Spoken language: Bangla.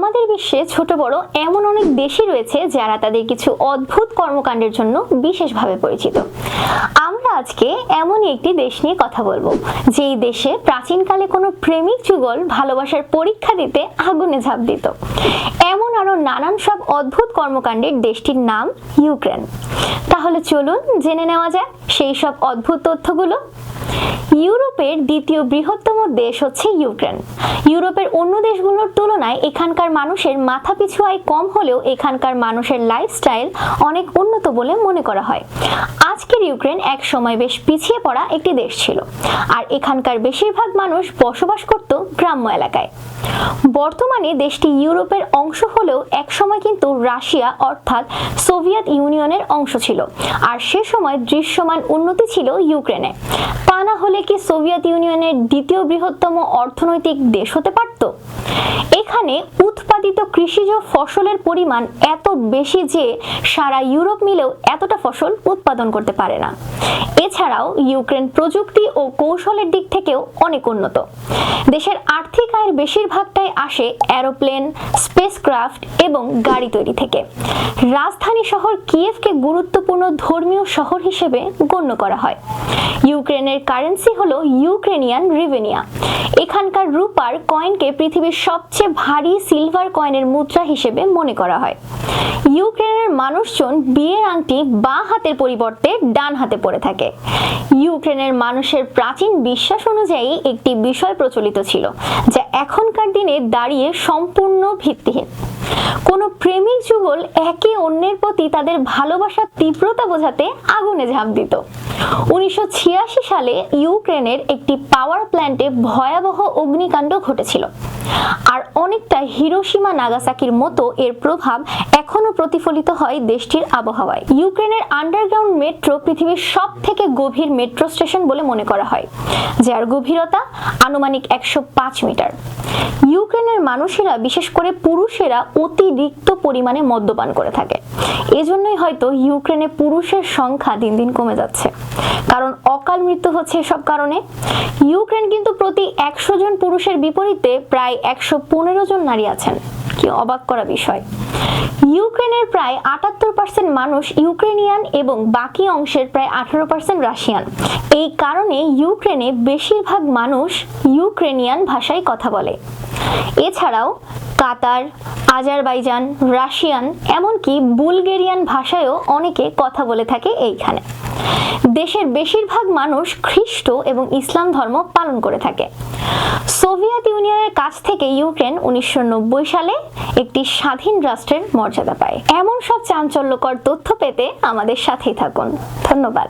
আমাদের বিশ্বে ছোট, বড় এমন অনেক দেশই রয়েছে যারা তাদের কিছু অদ্ভুত কর্মকাণ্ডের জন্য বিশেষভাবে পরিচিত। আমরা আজকে এমনই একটি দেশ নিয়ে কথা বলব, যেই দেশে প্রাচীনকালে কোনো প্রেমিক যুগল ভালোবাসার পরীক্ষা দিতে আগুনে ঝাঁপ দিত। এমন আরও নানান সব অদ্ভুত কর্মকাণ্ডের দেশটির নাম ইউক্রেন। তাহলে চলুন জেনে নেওয়া যাক সেই সব অদ্ভুত তথ্যগুলো। ইউরোপের দ্বিতীয় বৃহত্তম দেশ হচ্ছে ইউক্রেন। ইউরোপের অন্য দেশগুলোর তুলনায় এখানকার মানুষের মাথাপিছু আয় কম হলেও এখানকার মানুষের লাইফস্টাইল অনেক উন্নত বলে মনে করা হয়। আজকের ইউক্রেন এক সময় বেশ পিছিয়ে পড়া একটি দেশ ছিল। আর এখানকার বেশিরভাগ মানুষ বসবাস করত গ্রাম্য এলাকায়। বর্তমানে দেশটি ইউরোপের অংশ হলেও একসময় কিন্তু রাশিয়া অর্থাৎ সোভিয়েত ইউনিয়নের অংশ ছিল। আর সে সময় দৃশ্যমান উন্নতি ছিল ইউক্রেনে। তা না হলে কি সোভিয়েত ইউনিয়নের দ্বিতীয় বৃহত্তম অর্থনৈতিক দেশ হতে পারত? এখানে উৎপাদিত কৃষিজ ফসলের পরিমাণ এত বেশি যে সারা ইউরোপ মিলেও এতটা ফসল উৎপাদন করতে পারে না। এছাড়াও ইউক্রেন প্রযুক্তি ও কৌশলের দিক থেকেও অনেক উন্নত। দেশের আর্থিক আয়ের বেশিরভাগটাই আসে অ্যারোপ্লেন স্পেসক্রাফট এবং গাড়ি তৈরি থেকে। রাজধানী শহর কিয়েভকে গুরুত্বপূর্ণ ধর্মীয় শহর হিসেবে গণ্য করা হয়। ইউক্রেনের কারেন্সি হলো ইউক্রেনিয়ান রিভেনিয়া। এখানকার রূপার কয়েনকে পৃথিবীর সবচেয়ে ভারী সিলভার কয়েনের মুদ্রা হিসেবে মনে করা হয়। ইউক্রেনের মানুষজন বিয়ের আংটি বাঁ হাতের পরিবর্তে ডান হাতে পরে থাকে। ইউক্রেনের মানুষের প্রাচীন বিশ্বাস অনুযায়ী একটি বিষয় প্রচলিত ছিল, যা এখনকার দিনে দাঁড়িয়ে সম্পূর্ণ ভিত্তিহীন। কোনো প্রেমিক যুগল একে অন্যের প্রতি তাদের ভালোবাসার তীব্রতা বোঝাতে আগুনে ঝাঁপ দিত। উনিশশো ছিয়াশি সালে ইউক্রেনের একটি পাওয়ার প্ল্যান্টে ভয়াবহ অগ্নিকাণ্ড ঘটেছিল। আর অনেকটা হিরোসীমা নাগাসাকির মতো এর প্রভাব এখনও প্রতিফলিত হয় দেশটির আবহাওয়ায়। ইউক্রেনের আন্ডারগ্রাউন্ড মেট্রো পৃথিবীর সব থেকে গভীর মেট্রো স্টেশন বলে মনে করা হয়, যার গভীরতা আনুমানিক একশো পাঁচ মিটার। ইউক্রেনের মানুষেরা, বিশেষ করে পুরুষেরা, অতিরিক্ত পরিমাণে মদ্যপান করে থাকে। এজন্যই হয়তো ইউক্রেনে পুরুষের সংখ্যা দিন দিন কমে যাচ্ছে। কারণ অকাল মৃত্যু হচ্ছে এসব কারণে। ইউক্রেন কিন্তু প্রতি একশো জন পুরুষের বিপরীতে প্রায় একশো পনেরো জন নারী আছেন। কি অবাক করা বিষয়। ইউক্রেনের প্রায় আটাত্তর পার্সেন্ট মানুষ ইউক্রেনিয়ান এবং বাকি অংশের প্রায় আঠারো পার্সেন্ট রাশিয়ান। এই কারণে ইউক্রেনে বেশিরভাগ মানুষ ইউক্রেনিয়ান ভাষায় কথা বলে। এছাড়াও কাতার, আজারবাইজান, রাশিয়ান, এমনকি বুলগেরিয়ান ভাষায়ও অনেকে কথা বলে থাকে এইখানে। দেশের বেশিরভাগ মানুষ খ্রিস্ট এবং ইসলাম ধর্ম পালন করে থাকে। সোভিয়েত ইউনিয়নের কাছ থেকে ইউক্রেন উনিশশো নব্বই সালে একটি স্বাধীন রাষ্ট্রের মর্যাদা পায়। এমন সব চাঞ্চল্যকর তথ্য পেতে আমাদের সাথেই থাকুন। ধন্যবাদ।